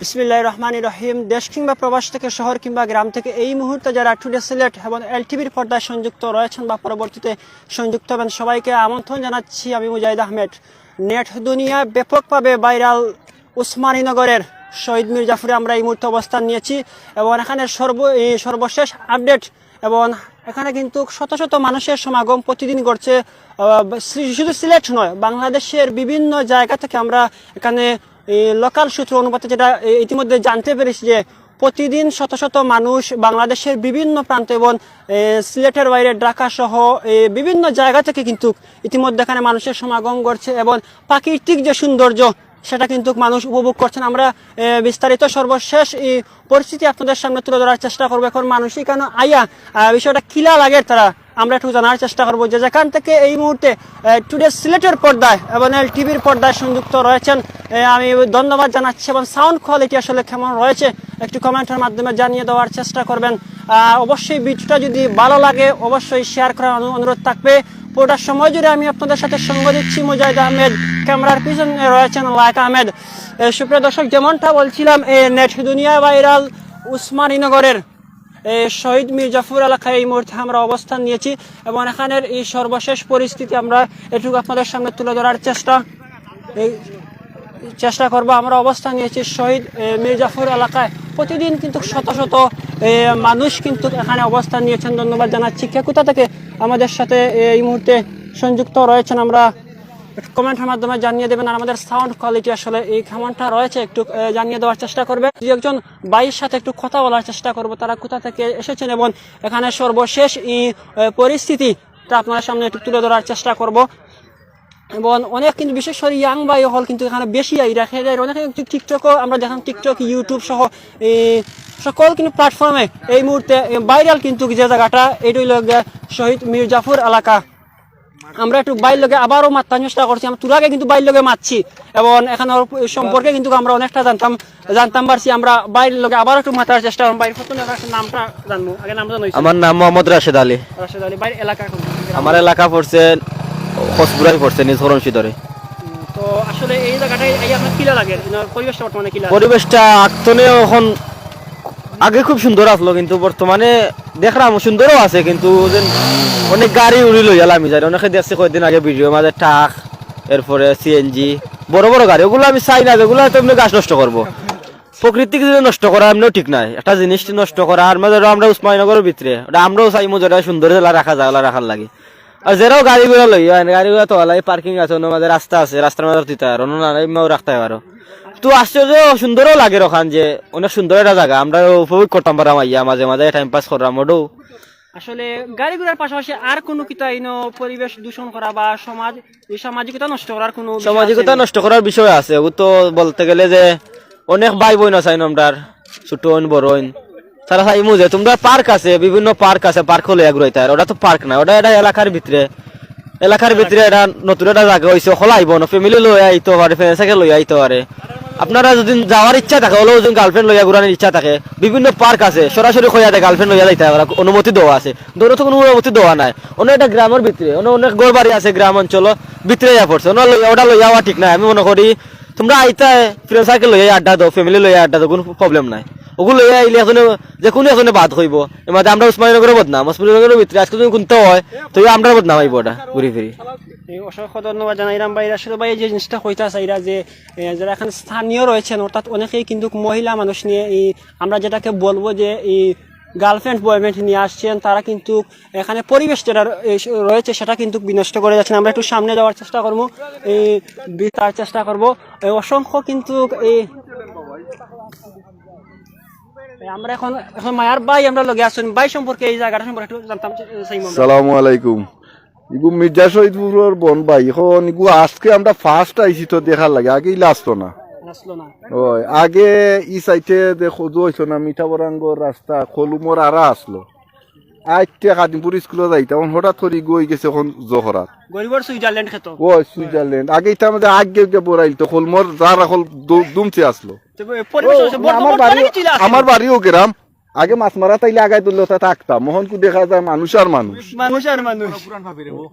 বিসমিল্লাহ রহমান রহিম। দেশ কিংবা প্রবাস থেকে শহর কিংবা গ্রাম থেকে এই মুহূর্তে যারা টুডে সিলেট এবং এলটিভির পর্দায় সংযুক্ত রয়েছেন বা পরবর্তীতে সংযুক্ত হবেন, সবাইকে আমন্ত্রণ জানাচ্ছি আমি মুজাহিদ আহমেদ। নেট দুনিয়া ব্যাপকভাবে ভাইরাল উসমানীনগরের শহীদ মির্জাফরে আমরা এই মুহূর্তে অবস্থান নিয়েছি এবং এখানে সর্ব সর্বশেষ আপডেট এবং এখানে কিন্তু শত শত মানুষের সমাগম প্রতিদিন ঘটছে শুধু সিলেট নয়, বাংলাদেশের বিভিন্ন জায়গা থেকে আমরা এখানে লোকাল সূত্র অনুপাতে যেটা ইতিমধ্যে জানতে পেরেছি যে প্রতিদিন শত শত মানুষ বাংলাদেশের বিভিন্ন প্রান্ত এবং সিলেটের বাইরে ঢাকা সহ বিভিন্ন জায়গা থেকে কিন্তু ইতিমধ্যে এখানে মানুষের সমাগম ঘটছে এবং প্রাকৃতিক যে সৌন্দর্য, সেটা কিন্তু মানুষ উপভোগ করছেন। আমরা বিস্তারিত সর্বশেষ এই পরিস্থিতি আপনাদের সামনে তুলে ধরার চেষ্টা করব। এখন মানুষই কেন আইয়া বিষয়টা কিলা লাগে তারা আমরা একটু জানার চেষ্টা করব যে যেখান থেকে এই মুহূর্তে টুডে সিলেটের পর্দায় এবং এল টিভির পর্দায় সংযুক্ত রয়েছেন। আমি ধন্যবাদ জানাচ্ছি এবং সাউন্ড কোয়ালিটি আসলে কেমন রয়েছে, একটু কমেন্টের মাধ্যমে জানিয়ে দেওয়ার চেষ্টা করবেন। অবশ্যই ভিডিওটা যদি ভালো লাগে, অবশ্যই শেয়ার করার অনুরোধ থাকবে। পুরোটা সময় জুড়ে আমি আপনাদের সাথে সঙ্গ দিচ্ছি, মুজাহিদ আহমেদ। ক্যামেরার পিছনে রয়েছেন লায়ক আহমেদ। সুপ্রিয় দর্শক, যেমনটা বলছিলাম, এ, নেট দুনিয়া ভাইরাল, উসমানীনগরের শহীদ মির্জাফর এলাকায় এই মুহূর্তে আমরা অবস্থান নিয়েছি এবং এখানের এই সর্বশেষ পরিস্থিতি আমরা এটুকু আপনাদের সামনে তুলে ধরার চেষ্টা, এই চেষ্টা করব। আমরা অবস্থান নিয়েছি শহীদ মির্জাফর এলাকায় প্রতিদিন কিন্তু শত শত মানুষ কিন্তু এখানে অবস্থান নিয়েছেন। ধন্যবাদ জানাচ্ছি। কে কোথা থেকে আমাদের সাথে এই মুহূর্তে সংযুক্ত রয়েছেন আমরা কমেন্টের মাধ্যমে জানিয়ে দেবেন আর আমাদের সাউন্ড কোয়ালিটি আসলে এই কেমনটা রয়েছে, একটু জানিয়ে দেওয়ার চেষ্টা করবে। দুই একজন বাইয়ের সাথে একটু কথা বলার চেষ্টা করব, তারা কোথা থেকে এসেছেন এবং এখানে সর্বশেষ পরিস্থিতিটা আপনার সামনে একটু তুলে ধরার চেষ্টা করব। এবং অনেক কিন্তু, বিশেষ করে ইয়াং বাই হল কিন্তু এখানে বেশি আই রাখে যায় অনেক টিকটকও আমরা দেখলাম টিকটক ইউটিউব সহ সকল কিন্তু প্ল্যাটফর্মে এই মুহূর্তে ভাইরাল কিন্তু যে জায়গাটা, এটাই লোক শহীদ মির্জাফর এলাকা। আমরা একটু বাইর লগে আবারও মাত্রার চেষ্টা করছি। আমরা তুরাগে কিন্তু বাইর লগে মারছি। এবং এখানে সম্পর্কে কিন্তু আমরা অনেকটা জানতাম জানতাম পারছি। আমরা বাইরের লগে আবার একটু মাথার চেষ্টা করলাম বাইরের কত নামটা জানব। আগে নামটা নইছে আমার নাম মোহাম্মদ রাশেদ আলী। রাশেদ আলী বাইরের এলাকা আমার এলাকা পড়ছে হসপুরাই পড়ছে নিজ উম, তো আসলে এই জায়গাটাই এই আপনার কিলা লাগে? পরিবেশটা বর্তমানে কিলা পরিবেশটা আগতনে এখন আগে খুব সুন্দর আসলো, কিন্তু বর্তমানে দেখলাম সুন্দরও আছে, কিন্তু অনেক গাড়ি উড়ি লই গেলাম আমি জানি। অনেকে দেখছি কয়েকদিন আগে ভিডিও মাঝে ট্রাক এরপরে সিএনজি বড় বড় গাড়ি, ওগুলো আমি চাই না, যেগুলো তো এমনি গাছ নষ্ট করব। প্রকৃতিকে যদি নষ্ট করা এমনিও ঠিক নাই। একটা জিনিস নষ্ট করা, আর মাঝে আমরা উসমানীনগরের ভিতরে, ওটা আমরাও চাই যেটা সুন্দর জেলা রাখা যায় রাখার লাগে। আর যেরাও গাড়ি গুলো লই আইন গাড়ি গুলো তো পার্কিং আছে, অন্য মাঝে রাস্তা আছে, রাস্তার মাঝে দিতে আর, অন্য রাখতে পারো তো আশ্চর্য সুন্দরও লাগে রখান যে অনেক সুন্দর একটা জায়গা আমরা উপভোগ করতাম পারাম আইয়া মাঝে মাঝে টাইম পাস করলাম ওটাও আসলে গাড়ি ঘোড়ার পাশাপাশি আর কোনো কিতা ইনো পরিবেশ দূষণ করা বা সমাজ এই সামাজিকতা নষ্ট করার কোনো সামাজিকতা নষ্ট করার বিষয় আছে। ও তো বলতে গেলে যে অনেক ভাই বোন আছে আমরার। ছোট বড় তারা চাইমু যে তোমরা পার্ক আছে বিভিন্ন পার্ক আছে পার্ক হলে এগুলোইতে আর ওটা তো পার্ক না ওটা এটা এলাকার ভিতরে। এলাকার ভিতরে এটা নতুন একটা জায়গা হয়েছে খোলা আইব না ফ্যামিলি লই আইতে পারে ফ্রেন্ড সাইকেল লই আইতে পারে। আপনারা যদি যাওয়ার ইচ্ছা থাকে, হলেও যদি গার্লফ্রেন্ড লইয়া ঘুরানোর ইচ্ছা থাকে, বিভিন্ন পার্ক আছে, সরাসরি খোয়া দেয় গার্লফ্রেন্ড লইয়া যাইতে পারে অনুমতি দেওয়া আছে। দৌড়ে তো কোনো অনুমতি দেওয়া নাই। অন্য একটা গ্রামের ভিতরে, অন্য অনেক গোর বাড়ি আছে গ্রাম অঞ্চল ভিতরে যা পড়ছে। লইয়া, ওটা লইয়া ঠিক নাই। আমি মনে করি, তোমরা আইতা ফ্রেন্ড সার্কেল লইয়া আড্ডা দাও ফ্যামিলি লইয়া আড্ডা দাও, কোনো প্রবলেম নাই। ওগুলো আইলে এখন যে কোনো এখানে বাদ হইব। এমাদে আমরা উসমানীনগরের বদনাম। উসমানীনগরের ভিতরে আজকে যদি কোনটা হয়, তো আমরা বদনাম হইব ওটা, ঘুরি ফিরি। অসংখ্য ধন্যবাদ জানাইলাম ভাই আসলে ভাই, এই যে জিনিসটা কইতা চাইরা যে যারা এখানে স্থানীয় রয়েছেন, অর্থাৎ অনেকেই কিন্তু মহিলা মানুষ নিয়ে এই, আমরা যেটাকে বলব যে এই গার্লফ্রেন্ড বয়ফ্রেন্ড নিয়ে আসছেন, তারা কিন্তু এখানে পরিবেশ যেটা রয়েছে সেটা কিন্তু বিনষ্ট করে যাচ্ছেন। আমরা একটু সামনে যাওয়ার চেষ্টা করব, এই তার চেষ্টা করব। অসংখ্য কিন্তু এই আমরা এখন এখন মায়ার ভাই আমরা লগে আসছেন ভাই সম্পর্কে এই জায়গাটা সম্পর্কে একটু জানতাম সালামু আলাইকুম। ইগু মির্জা শহীদপুরের বন ভাই এখন ইগু আজকে আমরা ফার্স্ট আইছি তো দেখার লাগে আগে আসতো না। আগে ই সাইটে দেখো হইতো না মিঠা বরাঙ্গর রাস্তা খলুমর আরা আসলো। আইতে কাদিমপুর স্কুলে যাই তখন হঠাৎ করে গই গেছে এখন জহরাত। গরিবর সুইজারল্যান্ড খেত। ও সুইজারল্যান্ড। আগে আমাদের আগে আগে বড়াইল তো খলমর যার এখন দুমছে আসলো। পরিবেশ আমার বাড়ি আমার বাড়িও গ্রাম। আগে মাছ মারা তাইলে আগাই তুললে তা থাকতাম। মোহন কু দেখা যায় মানুষ আর মানুষ। মানুষ আর মানুষ।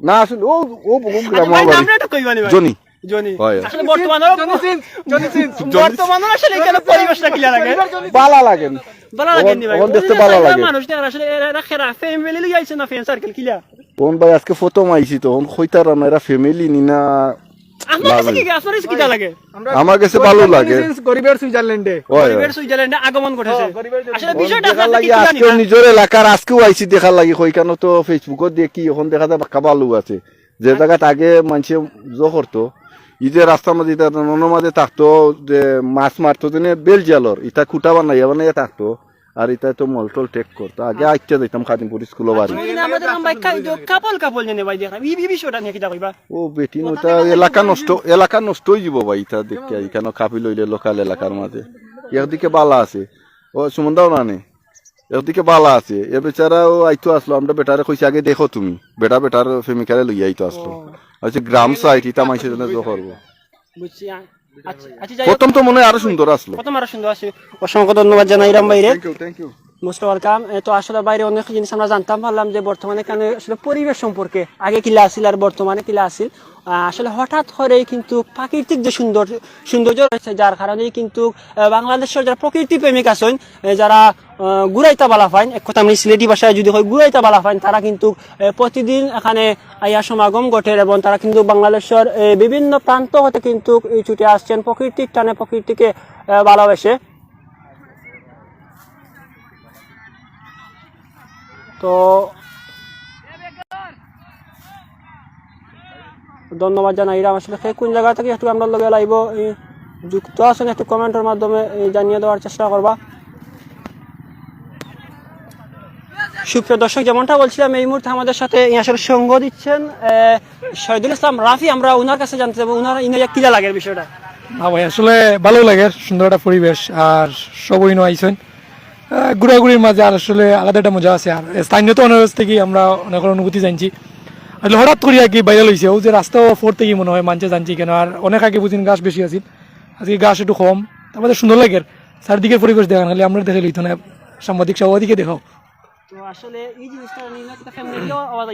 না আসলে ও ও বহু গ্রাম জনি। জনি। আসলে বর্তমানে বর্তমানে আসলে এখানে পরিবেশটা কিলা লাগে বালা লাগেন। ভালো লাগে নি ভাই। ওখান দেখতে ভালো লাগে। মানুষ না আসলে এরা খেরা। ফ্যামিলি লিয়ে আইছে না ফ্রেন্ড সার্কেল কিলা কোন ভাই আজকে ফটো মাইছি তো। কোন কইতার না এরা ফ্যামিলি নি না? আপনার কাছে কি আপনার কাছে কিটা লাগে? আমার কাছে ভালো লাগে। গরিবের সুইজারল্যান্ডে। সুইজারল্যান্ডে আগমন ঘটেছে। আসলে বিষয়টা দেখার আপনার লাগি কি আজকে নিজের এলাকার আজকেও আইছি দেখার লাগে। কইখানো তো ফেসবুকত দেখি এখন দেখা যায় ভালো আছে। যে জায়গাত আগে মানুষে জো করতো ই যে রাস্তার মাঝে ইটা ননের মাঝে থাকতো যে মাছ মারতো যেন বেল জালর ইটা খুঁটা বানাইয়া বানাইয়া থাকতো আর ইটা তো মলটল টেক করতো। আগে আইতে যাইতাম খাদিমপুর স্কুল বাড়ি। কাপল কাপল জানে ভাই দেখা এই বিষয়টা নিয়ে কিটা কইবা ও বেটি ওটা এলাকা নষ্ট এলাকা নষ্ট হয়ে যাব ভাই ইটা দেখে এখানে কাপি লইলে লোকাল এলাকার মাঝে। একদিকে বালা আছে। ও সুমন্দাও না নে একদিকে বালা আছে। এ বেচারা ও আইতো আসলো আমরা বেটারে কইছি আগে দেখো তুমি। বেটা বেটার ফেমিকারে লইয়া আইতো আসলো। আচ্ছা গ্রাম সাইট ইটা মাইসে জন্য জো করব। বুঝছি আচ্ছা আচ্ছা প্রথম তো মনে হয় আরও সুন্দর আসলো। প্রথম আরও সুন্দর আছে অসংখ্য ধন্যবাদ জানাই রাম ভাইরে। Thank you thank you most welcome তো আসলে বাইরে অনেক জিনিস আমরা জানতাম পারলাম যে বর্তমানে এখানে আসলে পরিবেশ সম্পর্কে আগে কিলা আসিল আর বর্তমানে কিলা আসিল আসলে হঠাৎ করেই কিন্তু প্রাকৃতিক যে সুন্দর, সৌন্দর্য রয়েছে, যার কারণেই কিন্তু বাংলাদেশের যারা প্রকৃতি প্রেমিক আছেন যারা গুড়াইতা বালা ফাইন এক কথা আমি সিলেটি ভাষায় যদি হয় গুড়াইতা বালা ফাইন তারা কিন্তু প্রতিদিন এখানে আইয়া সমাগম ঘটে এবং তারা কিন্তু বাংলাদেশের বিভিন্ন প্রান্ত হতে কিন্তু ছুটে আসছেন প্রকৃতির টানে প্রকৃতিকে ভালোবেসে। তো ধন্যবাদ জানাই ইরাম আসলে সে কোন জায়গা থেকে একটু আমরা লগে এই যুক্ত আছেন একটু কমেন্টের মাধ্যমে জানিয়ে দেওয়ার চেষ্টা করবা। সুপ্রিয় দর্শক, যেমনটা বলছিলাম, এই মুহূর্তে আমাদের সাথে আসলে সঙ্গ দিচ্ছেন শহীদুল ইসলাম রাফি। আমরা ওনার কাছে জানতে চাবো ওনার ইনার কিলা লাগে বিষয়টা? ভাই, আসলে ভালো লাগে, সুন্দর একটা পরিবেশ, আর সবই নো আইসেন ঘোরাঘুরির মাঝে আর আসলে আলাদা একটা মজা আছে। আর স্থানীয় তো অনারস থেকে আমরা অনেক অনুভূতি জানছি। আসলে হঠাৎ করে আর কি বাইরে লইছে ও যে রাস্তা ফোর থেকে মনে হয় মানছে জানছি কেন। আর অনেক আগে বুঝিন গাছ বেশি আছিল। আজকে গাছ একটু কম। তারপরে সুন্দর লাগে। চারদিকের পরিবেশ দেখান খালি আমরা দেখে লইতো না। সাংবাদিক দেখাও। নিয়ে একটা ফ্যামিলিও আওয়াজ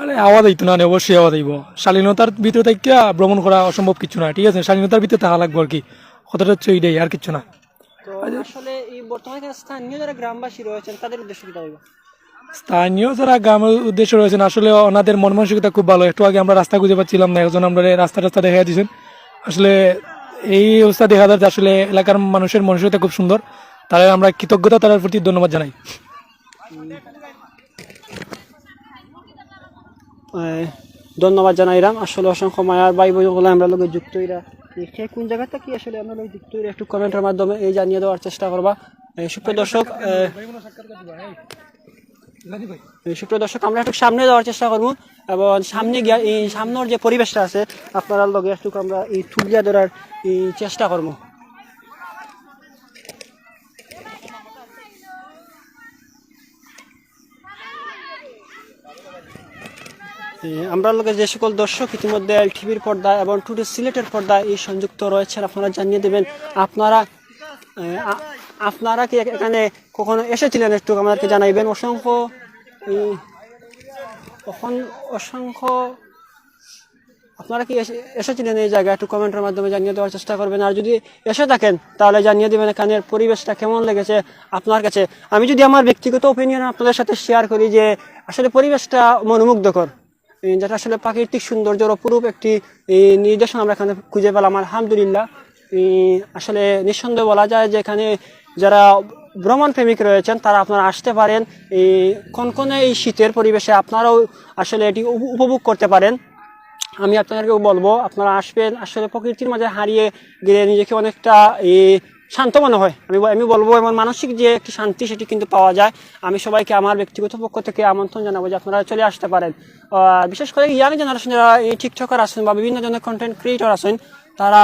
আরে আইতো না অবশ্যই আওয়াজ আইব। শালীনতার ভিতরে থেকে ভ্রমণ করা অসম্ভব কিছু না ঠিক আছে? শালীনতার ভিতরে থাকা লাগবে আর কি। কথাটা হচ্ছে এইটাই আর কিছু না। আসলে বর্তমানে স্থানীয় যারা গ্রামবাসী রয়েছেন তাদের উদ্দেশ্য কি হইবা স্থানীয় যারা গ্রামের উদ্দেশ্য রয়েছেন আসলে ওনাদের মন মানসিকতা খুব ভালো। একটু আগে আমরা রাস্তা খুঁজে পাচ্ছিলাম না একজন আমরা রাস্তা রাস্তা দেখা দিয়েছেন। আসলে এই অবস্থা দেখা যাচ্ছে আসলে এলাকার মানুষের মানসিকতা খুব সুন্দর। তারা আমরা কৃতজ্ঞতা তার প্রতি ধন্যবাদ জানাই। ধন্যবাদ জানাইলাম। আসলে অসংখ্য মায়ার ভাই বোনগুলো আমরা লোক যুক্ত হইরা সে কোন জায়গাটা কি আসলে আমরা ওই যুক্ত একটু কমেন্টের মাধ্যমে এই জানিয়ে দেওয়ার চেষ্টা করবা। সুপ্রিয় দর্শক সুপ্রিয় দর্শক, আমরা একটু সামনে যাওয়ার চেষ্টা করব এবং সামনে গিয়া, এই সামনের যে পরিবেশটা আছে, আপনারা লগে একটু আমরা এই তুলিয়া ধরার চেষ্টা করব। আমরা লোকে যে সকল দর্শক ইতিমধ্যে এল টিভির পর্দা এবং টুডে সিলেটের পর্দা এই সংযুক্ত রয়েছেন, আপনারা জানিয়ে দেবেন, আপনারা আপনারা কি এখানে কখনো এসেছিলেন একটু আমাদেরকে জানাইবেন? অসংখ্য কখন অসংখ্য, আপনারা কি এসে- এসেছিলেন এই জায়গায়? একটু কমেন্টের মাধ্যমে জানিয়ে দেওয়ার চেষ্টা করবেন। আর যদি এসে থাকেন, তাহলে জানিয়ে দেবেন এখানের পরিবেশটা কেমন লেগেছে আপনার কাছে। আমি যদি আমার ব্যক্তিগত ওপিনিয়ন আপনাদের সাথে শেয়ার করি যে আসলে পরিবেশটা মনোমুগ্ধকর। যেটা আসলে প্রাকৃতিক সৌন্দর্যের অপরূপ একটি নির্দেশন আমরা এখানে খুঁজে পেলাম, আলহামদুলিল্লাহ। আসলে নিঃসন্দেহে বলা যায় যে এখানে যারা ভ্রমণ প্রেমিক রয়েছেন, তারা আপনারা আসতে পারেন। এই কনকনে এই শীতের পরিবেশে আপনারাও আসলে এটি উপ- উপভোগ করতে পারেন। আমি আপনাদেরকেও বলব, আপনারা আসবেন, আসলে প্রকৃতির মাঝে হারিয়ে গেলে নিজেকে অনেকটা এই শান্ত মনে হয়। আমি আমি বলব এমন মানসিক যে একটি শান্তি সেটি কিন্তু পাওয়া যায়। আমি সবাইকে আমার ব্যক্তিগত পক্ষ থেকে আমন্ত্রণ জানাব যে আপনারা চলে আসতে পারেন। বিশেষ করে ইয়াং জেনারেশন যারা এই টিকটকার আছেন বা বিভিন্ন ধরনের কন্টেন্ট ক্রিয়েটর আছেন, তারা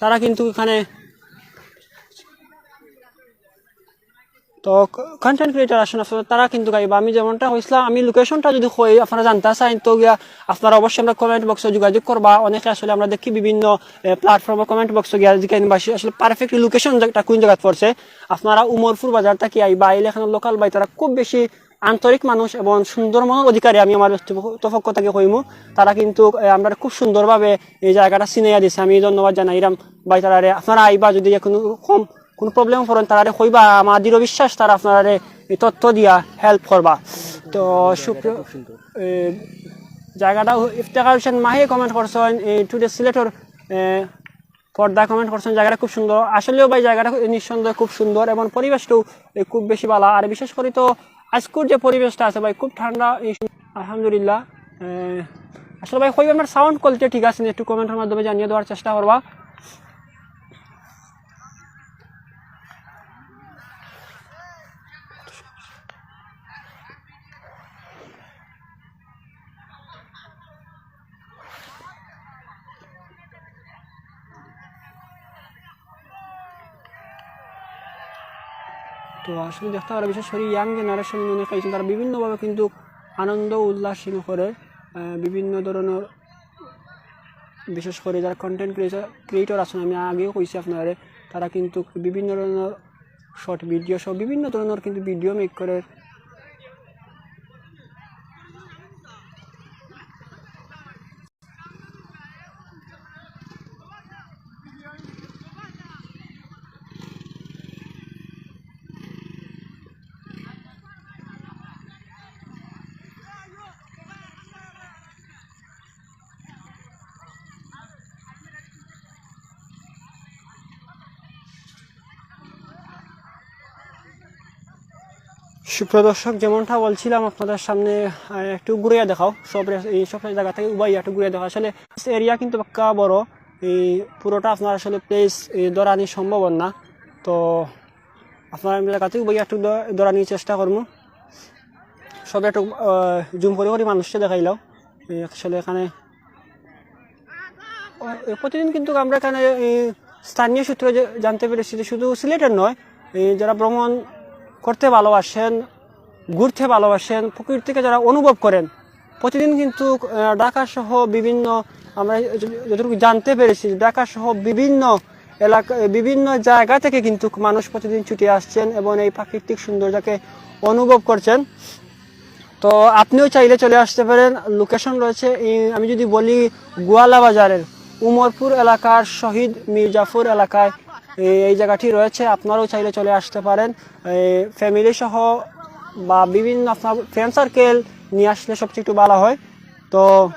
তারা কিন্তু এখানে তো কন্টেন্ট ক্রিয়েটার আসেন, আসলে তারা কিন্তু গাইবা। আমি যেমনটা হয়েছিলাম আমি লোকেশনটা যদি হই আপনারা জানতে চান তো গিয়া আপনারা অবশ্যই আমরা কমেন্ট বক্সে যোগাযোগ করবা। অনেকে আসলে আমরা দেখি বিভিন্ন প্ল্যাটফর্মে কমেন্ট বক্সে গিয়া জিজ্ঞাসা বাসী আসলে পারফেক্ট লোকেশন কোন জায়গা পড়ছে, আপনারা উমরপুর বাজার থেকে আইবা, আইলে এখানে লোকাল বাই, তারা খুব বেশি আন্তরিক মানুষ এবং সুন্দর মনের অধিকারী। আমি আমার পক্ষ থেকে কইমু। তারা কিন্তু আমরা খুব সুন্দরভাবে এই জায়গাটা চিনাইয়া দিছে। আমি ধন্যবাদ জানাইরাম। ভাই তারারে আপনারা আইবা যদি কোনো কম কোনো প্রবলেম পড়েন তারারে কইবা, আমার দৃঢ় বিশ্বাস, তারা আপনারে তথ্য দিয়া হেল্প করবা। তো সুপ্রিয় জায়গাটা ইফতেখার হোসেন মাহি কমেন্ট করছেন টুডে সিলেটর পর্দা কমেন্ট করছেন, জায়গাটা খুব সুন্দর। আসলেও ভাই, জায়গাটা নিঃসন্দেহে খুব সুন্দর এবং পরিবেশটাও খুব বেশি ভালো। আর বিশেষ করে তো আজকের যে পরিবেশটা আছে ভাই, খুব ঠান্ডা আলহামদুলিল্লাহ। আসলে ভাই, কই আমার সাউন্ড কোয়ালিটি ঠিক আছে? একটু কমেন্টের মাধ্যমে জানিয়ে দেওয়ার চেষ্টা করবা। তো আসলে দেখতে পারা বিশেষ করে ইয়াং জেনারেশন মনে খাইছেন তারা বিভিন্নভাবে কিন্তু আনন্দ উল্লাস করে বিভিন্ন ধরনের বিশেষ করে যারা কন্টেন্ট ক্রিয়েটার ক্রিয়েটর আছেন, আমি আগেও কইছি আপনারা, তারা কিন্তু বিভিন্ন ধরনের শর্ট ভিডিও সহ বিভিন্ন ধরনের কিন্তু ভিডিও মেক করে সুপ্রদর্শক যেমনটা বলছিলাম আপনাদের সামনে একটু ঘুরিয়ে দেখাও। সব এই সব জায়গা থেকে উবাই একটু ঘুরিয়ে দেখাও। আসলে এরিয়া কিন্তু পাক্কা বড়। এই পুরোটা আপনার আসলে প্লেস দৌড়ানি সম্ভব না। তো আপনার জায়গা থেকে উবাই একটু দৌড়ানির চেষ্টা করব। সব একটু জুম করে করে মানুষকে দেখাইলাও আসলে এখানে প্রতিদিন কিন্তু আমরা এখানে স্থানীয় সূত্রে জানতে পেরেছি যে শুধু সিলেটের নয় যারা ভ্রমণ করতে ভালোবাসেন ঘুরতে ভালোবাসেন প্রকৃতিকে যারা অনুভব করেন প্রতিদিন কিন্তু আহ, ঢাকা সহ বিভিন্ন আমরা যতটুকু জানতে পেরেছি ঢাকা সহ বিভিন্ন এলাকা বিভিন্ন জায়গা থেকে কিন্তু মানুষ প্রতিদিন ছুটে আসছেন এবং এই প্রাকৃতিক সৌন্দর্যকে অনুভব করছেন। তো আপনিও চাইলে চলে আসতে পারেন লোকেশন রয়েছে আমি যদি বলি গোয়ালা বাজারের উমরপুর এলাকার শহীদ মির্জাফুর এলাকায়। এই- জায়গাটি রয়েছে, আপনারাও চাইলে চলে আসতে পারেন। ফ্যামিলি সহ বা বিভিন্ন আপনার ফ্রেন্ড সার্কেল নিয়ে আসলে সবচেয়ে একটু ভালো হয়। তো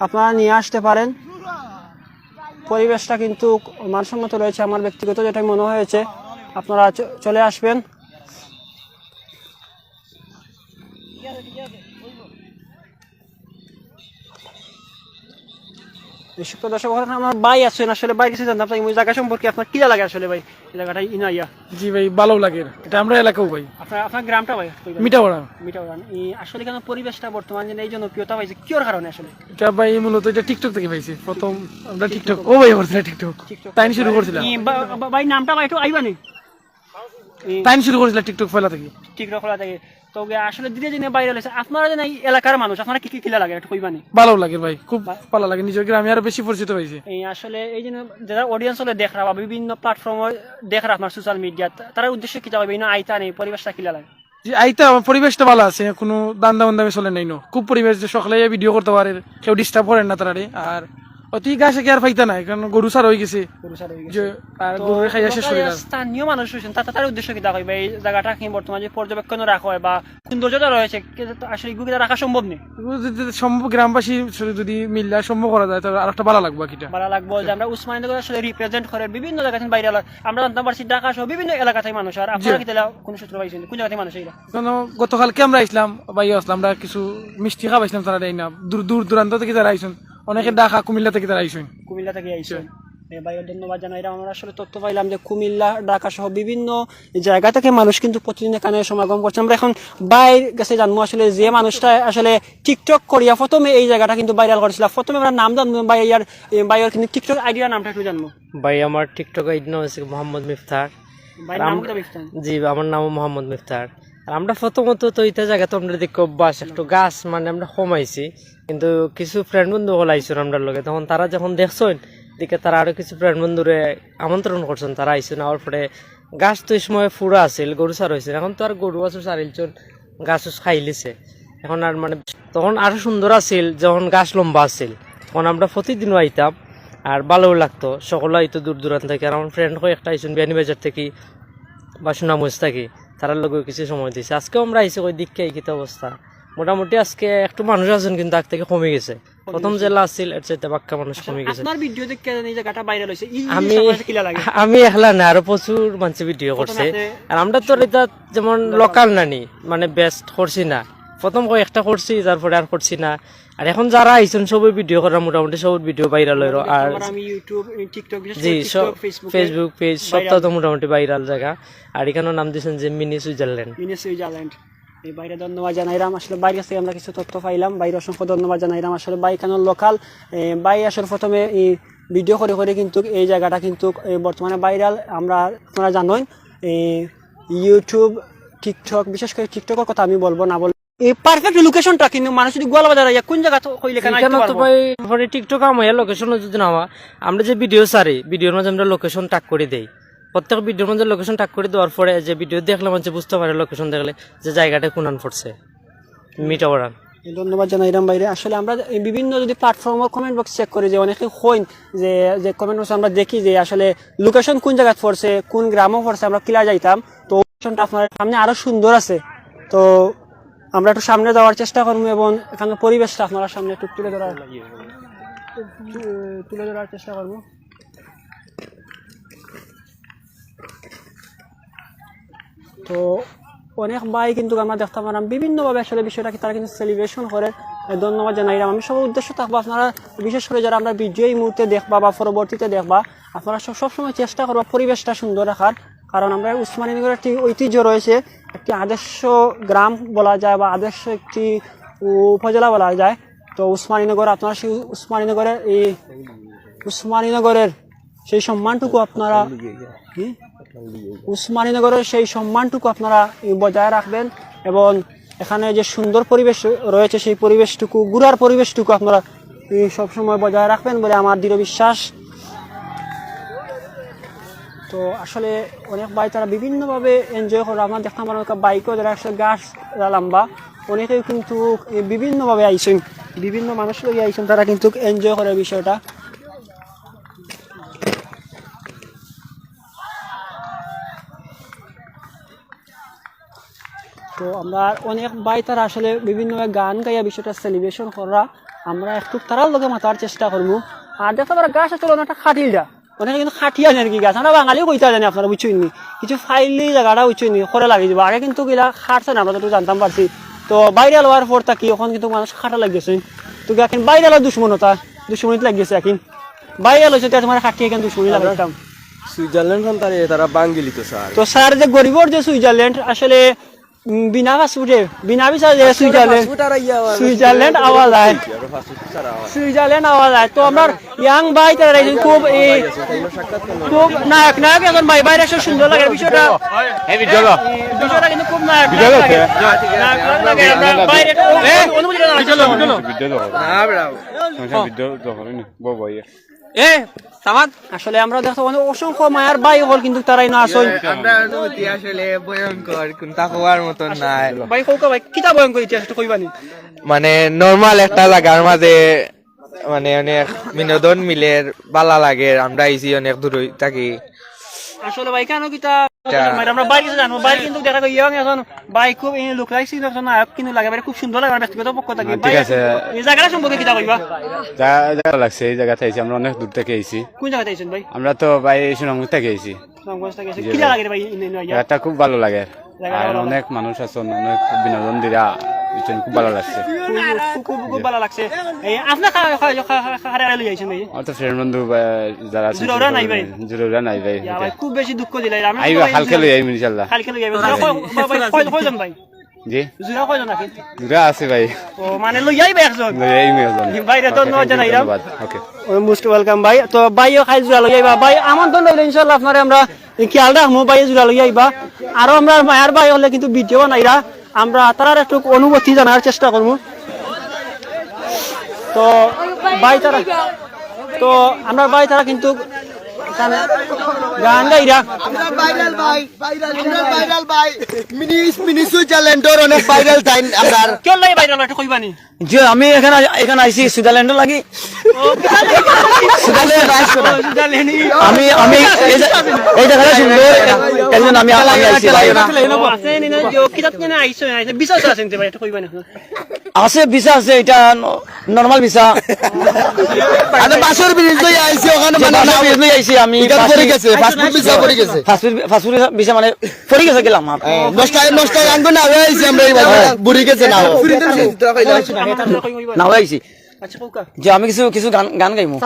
আপনারা নিয়ে আসতে পারেন। পরিবেশটা কিন্তু মানসম্মত রয়েছে আমার ব্যক্তিগত যেটা মনে হয়েছে। আপনারা চলে আসবেন। সুপ্রিয় দর্শক আমার ভাই আছেন আসলে ভাই কিছু জানতাম তাই জায়গা সম্পর্কে আপনার কি লাগে আসলে ভাই? জায়গাটা ইনাইয়া জি ভাই ভালো লাগে। এটা আমরা এলাকাও ভাই। আপনার আপনার গ্রামটা ভাই? মিঠাওড়া মিঠাউড়ান আসলে কেন পরিবেশটা বর্তমান যে এই জনপ্রিয়তা পাইছে কিওর কারণে আসলে? এটা ভাই মূলত এটা টিকটক থেকে পাইছি প্রথম আমরা টিকটক ও ভাই করছিলাম টিকটক তাই শুরু করছিলাম। ভাই নামটা ভাই একটু আইবানি তাই শুরু করছিলাম টিকটক ফেলা থেকে। টিকটক খোলা থাকে। তো আসলে ধীরে ধীরে বাইরে হয়েছে আপনারা এই এলাকার মানুষ আপনারা কি কি কিলা লাগে একটু কইবানি? ভালো লাগে ভাই খুব ভালো লাগে। নিজের গ্রামে আরও বেশি পরিচিত হয়েছে। এই আসলে এই জন্য যারা অডিয়েন্স হলে দেখরা বা বিভিন্ন প্ল্যাটফর্মে দেখরা আপনার সোশ্যাল মিডিয়া তার উদ্দেশ্য কি যাবে? এই আইতা নেই পরিবেশটা কিলা লাগে? আইতা পরিবেশটা ভালো আছে। কোনো দান্দা বান্দামে চলে নাই নো। খুব পরিবেশ সকালে ভিডিও করতে পারে কেউ ডিস্টার্ব করেন না তারারে। আর অতি গাছে কি আর ফাইতা নাই কারণ গরু সার হয়ে গেছে। যে গরু খাইয়া শেষ স্থানীয় মানুষ হয়েছেন তাতে তার উদ্দেশ্য কি দেখো এই জায়গাটা কি বর্তমানে যে পর্যবেক্ষণ রাখা হয় বা সৌন্দর্যতা রয়েছে আসলে এগুলো রাখা সম্ভব নেই সম্ভব গ্রামবাসী যদি মিল্লা সম্ভব করা যায় তাহলে আর একটা ভালো লাগবে কিটা ভালো লাগবো যে আমরা উসমানীনগর আসলে রিপ্রেজেন্ট করে বিভিন্ন জায়গা থেকে বাইরে আমরা জানতে পারছি ঢাকা সহ বিভিন্ন এলাকা থেকে মানুষ। আর আপনারা কি কোন সূত্র পাইছেন? কোন জায়গা থেকে মানুষ এরা? কারণ গতকালকে আমরা আইসলাম ভাই আসলাম আমরা কিছু মিষ্টি খাওয়াইছিলাম তারা দেয় না। দূর দূর দূরান্ত থেকে তারা আইসুন অনেকে ঢাকা কুমিল্লা থেকে তারা আইসুন। কুমিল্লা থেকে আইসেন। এ ভাইয়ের ধন্যবাদ জানাই আমরা আসলে তথ্য পাইলাম যে কুমিল্লা ঢাকা সহ বিভিন্ন জায়গা থেকে মানুষ কিন্তু প্রতিদিন এখানে সমাগম করছে। আমরা এখন বাইর গেছে জানব আসলে যে মানুষটা আসলে টিকটক করিয়া প্রথমে এই জায়গাটা কিন্তু ভাইরাল করেছিল। প্রথমে আমরা নাম জানব ভাইয়ার ভাইয়ার কিন্তু টিকটক আইডিয়ার নামটা একটু জানব। ভাই আমার টিকটক আইডি নাম হচ্ছে মোহাম্মদ মিফতার। ভাই নাম জি আমার নাম মোহাম্মদ মিফতার। আর আমরা প্রথমত তো এটা জায়গা তো আমরা দেখি অভ্যাস, একটু গাছ মানে আমরা কমাইছি। কিন্তু কিছু ফ্রেন্ড বন্ধু হল আইসুন আমরা লগে। তখন তারা যখন দেখছেন দিকে তারা আরও কিছু ফ্রেন্ড বন্ধুরে আমন্ত্রণ করছেন তারা আইসুন। আওয়ার পরে গাছ তো এই সময় ফুরা আছিল, গরু সার হয়েছিল এখন তো আর গরু, বাছুর সারিলছুন গাছ উছ খাই লিছে। এখন আর মানে তখন আরও সুন্দর আছিল, যখন গাছ লম্বা আছিল। তখন আমরা প্রতিদিনও আইতাম, আর ভালোও লাগতো। সকলে আইতো দূর দূরান্ত থেকে। আর আমার ফ্রেন্ড হয়ে একটা আইসুন, বিয়ানীবাজার থেকে, বা সুনামগঞ্জ থাকি। তারার লগে কিছু সময় দিয়েছে আজকেও আমরা আইসি ওই দিককে এই কিতা অবস্থা। মোটামুটি আজকে একটু মানুষ আছেন কিন্তু আগ থেকে কমে গেছে। প্রথম জেলা আছিল এর চাইতে বাক্কা মানুষ কমে গেছে। আপনার ভিডিও দেখে এই জায়গাটা বাইরে লইছে আমি আমি একলা না আরও প্রচুর মানুষ ভিডিও করছে। আর আমরা তো এটা যেমন লোকাল নানি মানে বেস্ট করছি না। প্রথম কয়েকটা করছি তারপরে আর করছি না। আর এখন যারা আইছেন সবাই ভিডিও করা মোটামুটি সব ভিডিও ভাইরাল হইল আর আমি ইউটিউব টিকটক জি সব ফেসবুক পেজ সবটা তো মোটামুটি ভাইরাল জায়গা। আর এখানেও নাম দিয়েছেন যে মিনি সুইজারল্যান্ড। Mini Switzerland. এই বাইরে ধন্যবাদ জানাইলাম আসলে বাইরে থেকে আমরা কিছু তথ্য পাইলাম। বাইরে অসংখ্য ধন্যবাদ জানাইলাম আসলে বাই কেন লোকাল বাই আসলে প্রথমে এই ভিডিও করে করে কিন্তু এই জায়গাটা কিন্তু বর্তমানে ভাইরাল আমরা আপনারা জানেন ইউটিউব টিকটক বিশেষ করে টিকটকের কথা আমি বলব না বলব এই পারফেক্ট লোকেশনটা কিন্তু মানুষ যদি গোয়াল বাজার আইয়া কোন জায়গা কইলে কেন এখানে তো ভাই পরে টিকটক আমার লোকেশন যদি আমরা যে ভিডিও সারি ভিডিওর মাঝে আমরা লোকেশন টাক করে দেই। প্রত্যেক ভিডিওর মধ্যে লোকেশন টাক করে দেওয়ার পরে যে ভিডিও দেখলে মানুষ বুঝতে পারে লোকেশন দেখলে যে জায়গাটা কোনান পড়ছে। মিটা ওরান ধন্যবাদ জানাইলাম বাইরে আসলে আমরা বিভিন্ন যদি প্ল্যাটফর্ম কমেন্ট বক্স চেক করি যে অনেকে হইন যে যে কমেন্ট বক্স আমরা দেখি যে আসলে লোকেশন কোন জায়গায় পড়ছে কোন গ্রামও পড়ছে আমরা কিলা যাইতাম। তো আপনার সামনে আরও সুন্দর আছে। তো আমরা একটু সামনে যাওয়ার চেষ্টা করব এবং এখানে পরিবেশটা আপনারা সামনে একটু তুলে ধরার তুলে ধরার চেষ্টা করব। তো অনেক ভাই কিন্তু আমরা দেখতে পারলাম বিভিন্নভাবে আসলে বিষয়টাকে তারা কিন্তু সেলিব্রেশন করে। ধন্যবাদ জানাইলাম আমি সব উদ্দেশ্য থাকব আপনারা বিশেষ করে যারা আমরা ভিডিও এই মুহূর্তে দেখবা বা পরবর্তীতে দেখবা আপনারা সব সবসময় চেষ্টা করবা পরিবেশটা সুন্দর রাখার। কারণ আমরা উসমানীনগরের একটি ঐতিহ্য রয়েছে, একটি আদর্শ গ্রাম বলা যায় বা আদর্শ একটি উপজেলা বলা যায় তো উসমানীনগর আপনারা সেই উসমানীনগরের এই উসমানীনগরের সেই সম্মানটুকু আপনারা? উসমানীনগরের সেই সম্মানটুকু আপনারা বজায় রাখবেন এবং এখানে যে সুন্দর পরিবেশ রয়েছে, সেই পরিবেশটুকু, গুড়ার পরিবেশটুকু আপনারা সবসময় বজায় রাখবেন বলে আমার দৃঢ় বিশ্বাস তো আসলে অনেক বাইক তারা বিভিন্নভাবে এনজয় করে। আমরা দেখতাম অনেক বাইকও যারা আসলে গাছ লম্বা, অনেকেই কিন্তু বিভিন্নভাবে আইসেন। বিভিন্ন মানুষ লোক আইসেন, তারা কিন্তু এনজয় করে বিষয়টা। তো আমরা অনেক বাই তারা আসলে বিভিন্নভাবে গান গাইয়া বিষয়টা সেলিব্রেশন করা, আমরা একটু তারার লগে মাতার চেষ্টা করব। আর দেখতে পারা গাছ আছে অনেকটা খাটিলটা। অনেকে কিন্তু খাটিয়া জানি কি গাছ আমরা বাঙালিও কইতা জানি আপনারা বুঝছেন নি কিছু ফাইলি জায়গাটা বুঝছেন নি করে লাগিয়ে দিব আগে কিন্তু গিলা খাটছে না আমরা তো জানতাম পারছি। তো বাইরে লওয়ার পর তাকি এখন কিন্তু মানুষ খাটা লাগিয়েছে তো এখন বাইরে লওয়ার দুশ্মনতা দুশ্মনিত লাগিয়েছে এখন। বাইরে লইছে তো তোমার খাটিয়ে কেন দুশ্মনী লাগাইতাম সুইজারল্যান্ড তারে বাঙ্গিলি তো স্যার তো স্যার যে গরিবর যে সুইজারল্যান্ড আসলে বিনা পাসপোর্টে বিনা ভিসা যে সুইজারল্যান্ড। সুইজারল্যান্ড। আওয়াজ আয়। সুইজারল্যান্ড আওয়াজ আয়। তো আমার ইয়াং ভাই তারা খুব এই খুব নায়ক নায়ক এখন ভাই। বাইরে এসে সুন্দর লাগে। বিষয়টা বিষয়টা কিন্তু খুব নায়ক নায়ক লাগে। এ আসলে আমরা দেখো অনেক অসংখ্য মায়ার ভাই হল কিন্তু তারাই না আসল। আমরা অনুভূতি আসলে ভয়ঙ্কর কোনটা হওয়ার মতন নাই। ভাই কৌকা ভাই কিতা ভয়ঙ্কর ইতিহাসটা কইবানি মানে নর্মাল একটা লাগার মাঝে মানে অনেক বিনোদন মিলে বালা লাগে আমরা ইজি অনেক দূর থাকি। আসলে ভাই কেন কিতা? আমরা বাইক কিছু জানো বাইক কিন্তু দেখা ইয়ং এখন বাইক খুব লোক লাগছে কিন্তু লাগে খুব সুন্দর লাগে ব্যক্তিগত পক্ষ থেকে। ঠিক আছে। এই জায়গাটা সম্পর্কে কিতা কইবা? লাগছে এই জায়গাতে আইছি আমরা অনেক দূর থেকে আইছি। কোন জায়গাতে আইছেন ভাই? আমরা তো ভাই সুনামগঞ্জ থেকে আইছি। রামগঞ্জ থেকে আইছেন। কিতা লাগে ভাই? জায়গাটা খুব ভালো লাগে। আর অনেক মানুষ আছে অনেক বিনোদন দিরা। বুঝছেন, খুব ভালো লাগছে। খুব- খুব ভালো লাগছে। এই আপনার হারে হারে লই আইছেন ভাই আমার ফ্রেন্ড বন্ধু যারা আছে নাই ভাই? নাই ভাই খুব বেশি দুঃখ দিলাই আমি আইবা কালকে লই আইম ইনশাল্লাহ। কালকে লই জুরা কয়- ভাই, ভাই? জি? জুরা কয়জন নাকি জুরা আছে ভাই। ও মানে লই আইবে একজন? লই আইম একজন। বাইরে ধন্যবাদ। জানাইলাম ওকে মোস্ট ওয়েলকাম ভাই। তো বাইও খাই জোড়া লই আইবা। ভাই রইল ইনশাআল্লাহ আপনারে আমরা খেয়াল রাখব ভাই জোড়া লই আইবা। আরও আমরা মায়ার ভাই হলে কিন্তু ভিডিও বানাইরা। আমরা তারার একটু অনুভূতি জানার চেষ্টা করব। তো বাই তারা, তো আমরা বাই তারা কিন্তু গান গাইরা ভাইরাল ভাই। ভাইরাল ভাইরাল ভাই। সুইজারল্যান্ডর অনেক ভাইরাল টাইম আমরা কেউ লাই বাইরে এটা কইবানি যে আমি এখানে এখানে আইছি সুইজারল্যান্ড লাগি। আমি আমি এই আইছি ভাই। আছে ভিসা আছে এটা নরমাল ভিসা আরে বাসর ব্রিজ লই আইছি ওখানে মানে না লই আইছি আমি এটা পড়ে গেছে পাসপোর্ট ভিসা পড়ে গেছে। ফাস্টফুড ভিসা মানে পড়ে গেছে গেলাম নষ্ট নষ্টায় আনব না আইছি আমরা এই বাজারে বুড়ি গেছে না না আইছি যে আমি কিছু কিছু গান গান গাইমু।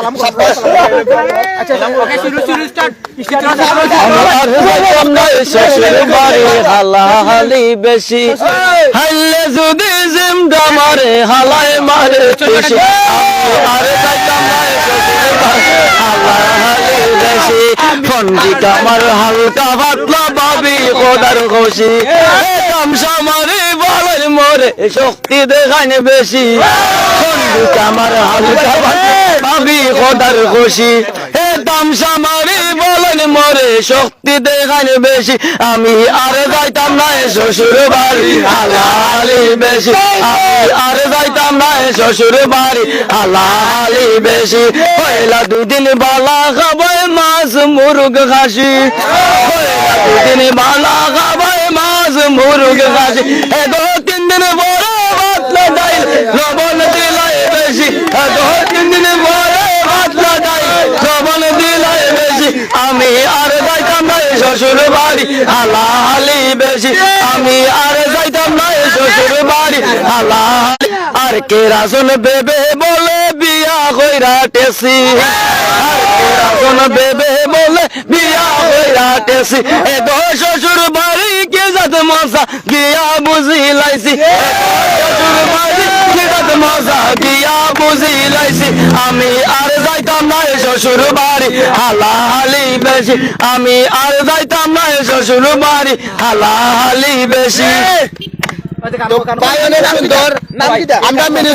হালাহালি বেশি। হাইলে যদি জিমটা মারে হালাই মারে খুশি আরে যাইতাম না শ্বশুর বাড়ি, হালাহালি বেশি। ফন্ডিকা আমার হালকা পাতলা ভাবি খোদার খুশি। তামসা মারি শক্তি দেখাইনে বেশি। আমার হালকা ভাবি খোদার খুশি। হে তামসা মারি বলেন, মরে শক্তি দেখাইনে বেশি। আমি আর যাইতাম না শ্বশুর বাড়ি, হালালি বেশি। আর যাইতাম না শ্বশুর বাড়ি, হালালি বেশি। পয়লা দুদিন বালা খাবাই মাছ, মুরগ খাসি। দুদিন বালা খাবাই মাছ, মুরগ খাসি। তিন দিন বড় বাতলা আমি আর যাইতাম না শ্বশুর বাড়ি, হালাহালি বেশি। আমি আর যাইতাম না শ্বশুর বাড়ি, হালাহালি আর কে রাজন বেবে বলে বিয়া কইরা টেসি? আর কে রাজন বেবে বলে বিয়া কইরা টেসি? এ গো শ্বশুর বাড়ি কে যাত মজা গিয়া বুঝি লাইছি শ্বশুর বাড়ি কে যাত মজা গিয়া বুঝি লাইছি আমি আর যাইতাম না শ্বশুর বাড়ি, হালাহালি বেশি। আমি আর যাইতাম না শ্বশুর বাড়ি বেশি। ভাই অনেক সুন্দর আমরা মিনি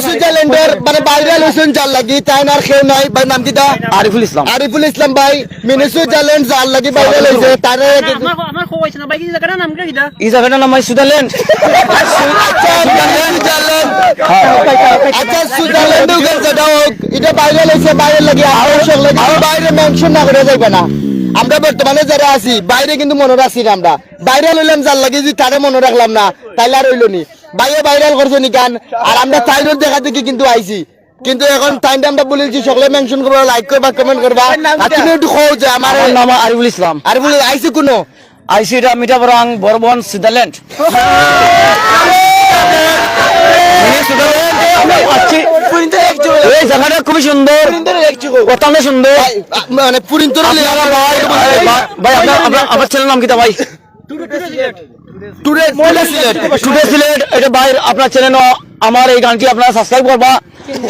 মানে ভাইরাল হইছেন যার লাগি তাই আর কেউ নাই ভাই নাম কি আরিফুল ইসলাম। আরিফুল ইসলাম ভাই মিনি যার লাগি ভাইরাল হইছে তার এই জায়গাটার নাম সুইজারল্যান্ড আচ্ছা সুইজারল্যান্ড যেটা হোক। এটা ভাইরাল হইছে বাইরে লাগি আবশ্যক লাগি বাইরে মেনশন না করে যাইবে না। আমরা বর্তমানে যারা আছি বাইরে কিন্তু মনে রাখছি না আমরা। ভাইরাল হইলাম যার লাগি যদি তারে মনে রাখলাম না তাইলে আর হইল নি। বাইরে ভাইরাল করছ নি গান আর আমরা তাইরোর দেখা দেখি কিন্তু আইছি। কিন্তু এখন টাইমটা আমরা বলেছি সকলে মেনশন করবা লাইক করবা কমেন্ট করবা। আর তুমি একটু কও যে আমার আমার নাম আরিফুল ইসলাম। আর বলে আইছি কোনো? আইসিটা মিঠাবরং বরবন সুইজারল্যান্ড। জায়গাটা খুবই সুন্দর। অত্যন্ত সুন্দর। মানে পুরিন ভাই ভাই- ভাই আপনার আপনার- আমার ছেলের নাম কিতা ভাই? টুডে সিলেট। টুডে সিলেট। এটা ভাই আপনার চ্যানেল আমার এই গানটি আপনারা সাবস্ক্রাইব করবা।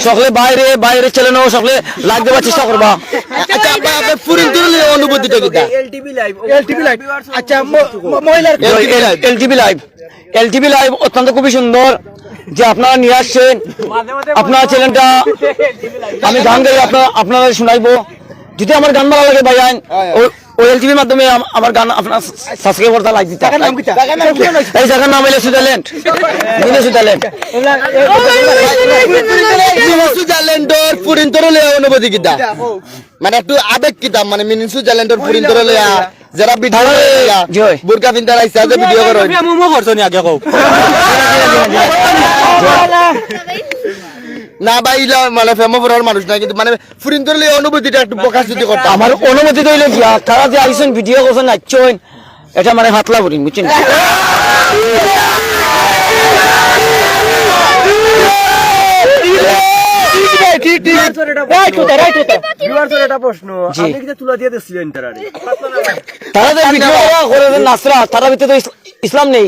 সকলে বাইরে বাইরে চ্যানেল সকলে লাইক দেওয়ার চেষ্টা করবা। আচ্ছা অনুভূতিটা আচ্ছা এলটিভি লাইভ এলটিভি লাইভ অত্যন্ত খুবই সুন্দর। যে আপনারা নিয়ে আসছেন আপনার চ্যানেলটা আমি গান গাই আপনার আপনারা শুনাইবো। যদি আমার গান ভালো লাগে ভাইয়ান ওই এলটিভির মাধ্যমে আমার গান আপনার সাবস্ক্রাইব করতে লাইক দিতে। এই জায়গার নাম হইলে সুইজারল্যান্ড মিলে সুইজারল্যান্ড সুইজারল্যান্ডর পুরিন তোর অনুভূতি মানে একটু আবেগ কিটা মানে মিনি সুইজারল্যান্ডর পুরিন তোর যারা ভিডিও বুরকা ভিডিও করো। না ভাই মানে ফেমো পড়ার মানুষ না কিন্তু মানে ফুরিন্দরলে অনুভূতিটা একটু প্রকাশ যদি করতাম আমার অনুমতি দইল গিয়া তারা যে আইসেন ভিডিও করছেন নাচছেন এটা মানে হাতলা করিন বুঝছেন তারা যে ভিডিও করে যে নাচরা তারা ভিতরে তো ইসলাম নেই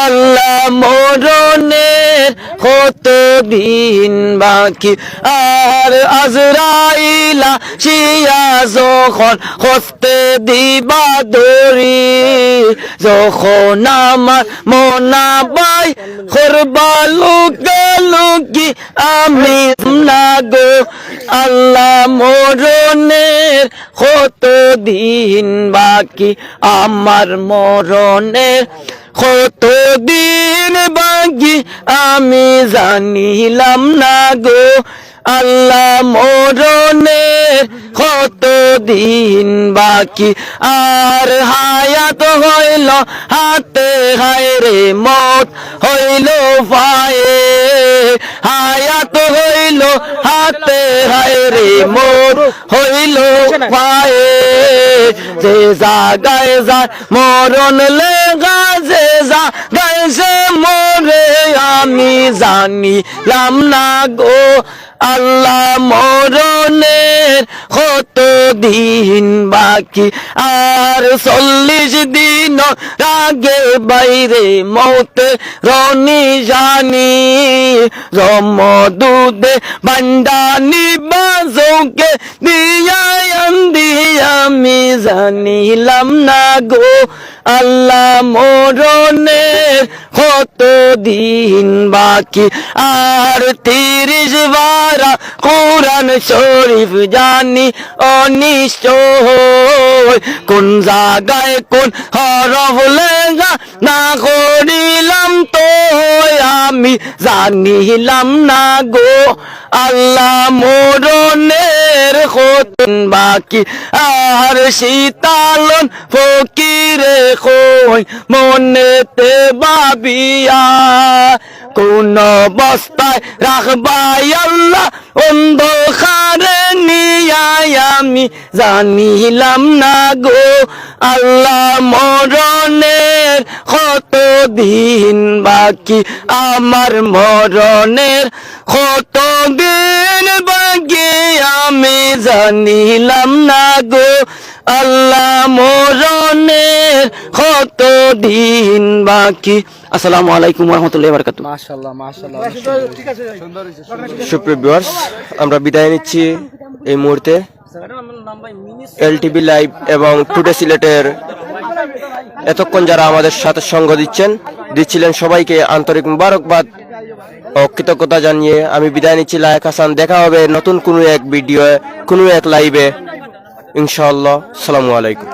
আল্লাহ মরণের কত দিন বাকি? আর আজরাইলা শিয়া যখন হস্তে দিবা দরি যখন আমার মনা বাই করবা লুকি আমি না গো, আল্লাহ মরণের কত দিন বাকি? আমার মরণের কত দিন বাকি আমি জানিলাম না গো। আল্লাহ মরণের কত দিন বাকি? আর হায়াত হইল হাতে হায় রে মত হইল পায়ে। হায়াত হইল হাতে হায় রে মত হইল পায়ে। যে জাগায় যা মরণ লেগা, যে যা গাইছে মরে, আমি জানিলাম না গো আল্লাহ মরণের কত দিন বাকি? আর চল্লিশ দিন রাগে বাইরে মতে রনি জানি। রম দুধে বান্ডানি বাজোকে দিয়ান্দি আমি জানিলাম না গো। আল্লাহ মরণের কত দিন বাকি? আর তিরিশ বারা কোরআন শরীফ জানি, অনিশ্চয়। কোন জায়গায় কোন হরফ লেগা না করিলাম তো আমি জানিলাম না গো। আল্লাহ মরণের কতন বাকি? আর শীতালন ফকিরে কই মনেতে ভাবিয়া কোন অবস্থায় রাখবাই আল্লাহ, অন্ধকারে নিয়াই আমি জানিলাম না গো, আল্লাহ মরণের কত দিন বাকি? আমার মরণের কত দিন বাকি আমি জানিলাম না গো আল্লাহ মরণের কত দিন বাকি? আসসালামু আলাইকুম রহমতুল্লাহ বারকাত সুপ্রিয় ভিউয়ার্স আমরা বিদায় নিচ্ছি এই মুহূর্তে। এলটিভি লাইভ এবং টুডে সিলেটের এতক্ষণ যারা আমাদের সাথে সঙ্গ দিচ্ছেন দিচ্ছিলেন সবাইকে আন্তরিক মুবারকবাদ ও কৃতজ্ঞতা জানিয়ে আমি বিদায় নিচ্ছি। লায়ক হাসান দেখা হবে নতুন কোনো এক ভিডিও কোনো এক লাইভে। ইনশাআল্লাহ সালামু আলাইকুম।